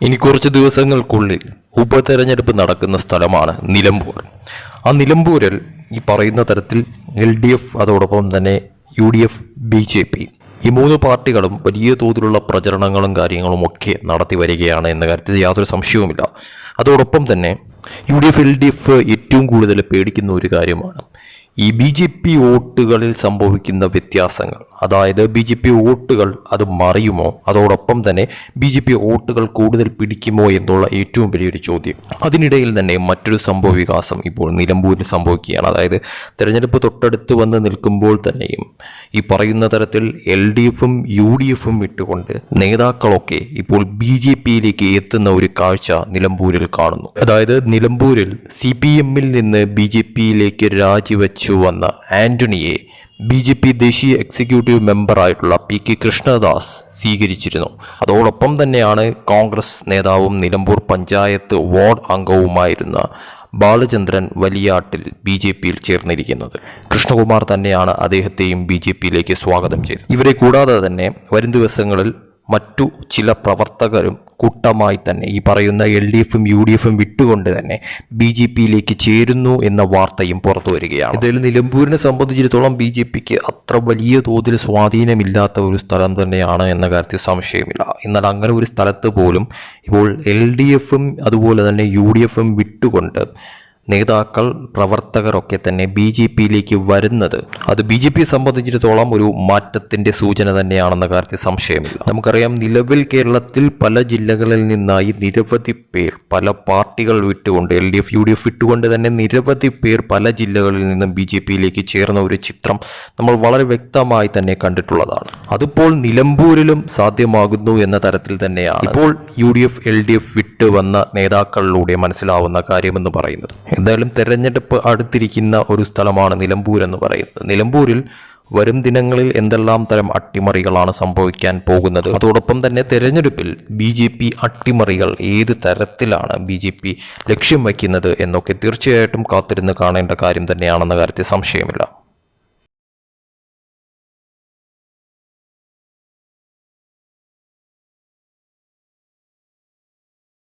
ഇനി കുറച്ച് ദിവസങ്ങൾക്കുള്ളിൽ ഉപതെരഞ്ഞെടുപ്പ് നടക്കുന്ന സ്ഥലമാണ് നിലമ്പൂർ. ആ നിലമ്പൂരിൽ ഈ പറയുന്ന തരത്തിൽ എൽ ഡി എഫ് അതോടൊപ്പം തന്നെ U D F B J P ഈ മൂന്ന് പാർട്ടികളും വലിയ തോതിലുള്ള പ്രചരണങ്ങളും കാര്യങ്ങളും ഒക്കെ നടത്തി വരികയാണ് എന്ന കാര്യത്തിൽ യാതൊരു സംശയവുമില്ല. അതോടൊപ്പം തന്നെ U D F L D F ഏറ്റവും കൂടുതൽ പേടിക്കുന്ന ഒരു കാര്യമാണ്. ഈ ബി ജെ പി വോട്ടുകളിൽ സംഭവിക്കുന്ന വ്യത്യാസങ്ങൾ. അതായത് ബി ജെ പി വോട്ടുകൾ അത് മറിയുമോ? അതോടൊപ്പം തന്നെ ബി ജെ പി വോട്ടുകൾ കൂടുതൽ പിടിക്കുമോ എന്നുള്ള ഏറ്റവും വലിയൊരു ചോദ്യം. അതിനിടയിൽ തന്നെ മറ്റൊരു സംഭവ വികാസം ഇപ്പോൾ നിലമ്പൂരിൽ സംഭവിക്കുകയാണ്. അതായത് തെരഞ്ഞെടുപ്പ് തൊട്ടടുത്ത് വന്ന് നിൽക്കുമ്പോൾ തന്നെയും ഈ പറയുന്ന തരത്തിൽ എൽ ഡി എഫും യു ഡി എഫും ഇട്ടുകൊണ്ട് നേതാക്കളൊക്കെ ഇപ്പോൾ ബി ജെ പിയിലേക്ക് എത്തുന്ന ഒരു കാഴ്ച നിലമ്പൂരിൽ കാണുന്നു. അതായത് നിലമ്പൂരിൽ സി പി എമ്മിൽ നിന്ന് ബി ജെ പിയിലേക്ക് രാജിവെച്ചു വന്ന ആന്റണിയെ ബി ജെ പി ദേശീയ എക്സിക്യൂട്ടീവ് മെമ്പറായിട്ടുള്ള പി കെ കൃഷ്ണദാസ് സ്വീകരിച്ചിരുന്നു. അതോടൊപ്പം തന്നെയാണ് കോൺഗ്രസ് നേതാവും നിലമ്പൂർ പഞ്ചായത്ത് വാർഡ് അംഗവുമായിരുന്ന ബാലചന്ദ്രൻ വലിയാട്ടിൽ ബി ജെ പിയിൽ ചേർന്നിരിക്കുന്നത്. കൃഷ്ണകുമാർ തന്നെയാണ് അദ്ദേഹത്തെയും ബി ജെ പിയിലേക്ക് സ്വാഗതം ചെയ്തത്. ഇവരെ കൂടാതെ തന്നെ വരും ദിവസങ്ങളിൽ മറ്റു ചില പ്രവർത്തകരും കൂട്ടമായി തന്നെ ഈ പറയുന്ന എൽ ഡി എഫും യു ഡി എഫും വിട്ടുകൊണ്ട് തന്നെ ബി ജെ പിയിലേക്ക് ചേരുന്നു എന്ന വാർത്തയും പുറത്തു വരികയാണ്. ഇതിൽ നിലമ്പൂരിനെ സംബന്ധിച്ചിടത്തോളം ബി ജെ പിക്ക് അത്ര വലിയ തോതിൽ സ്വാധീനമില്ലാത്ത ഒരു സ്ഥലം തന്നെയാണ് എന്ന കാര്യത്തിൽ സംശയമില്ല. എന്നാൽ അങ്ങനെ ഒരു സ്ഥലത്ത് പോലും ഇപ്പോൾ എൽ ഡി എഫും അതുപോലെ തന്നെ യു ഡി എഫും വിട്ടുകൊണ്ട് നേതാക്കൾ പ്രവർത്തകരൊക്കെ തന്നെ ബി ജെ പിയിലേക്ക് വരുന്നത്. അത് ബി ജെ പിയെ സംബന്ധിച്ചിടത്തോളം ഒരു മാറ്റത്തിന്റെ സൂചന തന്നെയാണെന്ന കാര്യത്തിൽ സംശയമില്ല. നമുക്കറിയാം നിലവിൽ കേരളത്തിൽ പല ജില്ലകളിൽ നിന്നായി നിരവധി പേർ പല പാർട്ടികൾ വിട്ടുകൊണ്ട് L D F U D F വിട്ടുകൊണ്ട് തന്നെ നിരവധി പേർ പല ജില്ലകളിൽ നിന്നും ബി ജെ പിയിലേക്ക് ചേർന്ന ഒരു ചിത്രം നമ്മൾ വളരെ വ്യക്തമായി തന്നെ കണ്ടിട്ടുള്ളതാണ്. അതിപ്പോൾ നിലമ്പൂരിലും സാധ്യമാകുന്നു എന്ന തരത്തിൽ തന്നെയാണ്. ഇപ്പോൾ U D F L D F വിട്ട് വന്ന നേതാക്കളിലൂടെ മനസ്സിലാവുന്ന കാര്യമെന്ന് പറയുന്നത്. എന്തായാലും തെരഞ്ഞെടുപ്പ് അടുത്തിരിക്കുന്ന ഒരു സ്ഥലമാണ് നിലമ്പൂർ എന്ന് പറയുന്നത്. നിലമ്പൂരിൽ വരും ദിനങ്ങളിൽ എന്തെല്ലാം തരം അട്ടിമറികളാണ് സംഭവിക്കാൻ പോകുന്നത്? അതോടൊപ്പം തന്നെ തെരഞ്ഞെടുപ്പിൽ ബി ജെ പി അട്ടിമറികൾ ഏത് തരത്തിലാണ് ബി ജെ പി ലക്ഷ്യം വയ്ക്കുന്നത് എന്നൊക്കെ തീർച്ചയായിട്ടും കാത്തിരുന്ന് കാണേണ്ട കാര്യം തന്നെയാണെന്ന കാര്യത്തിൽ സംശയമില്ല.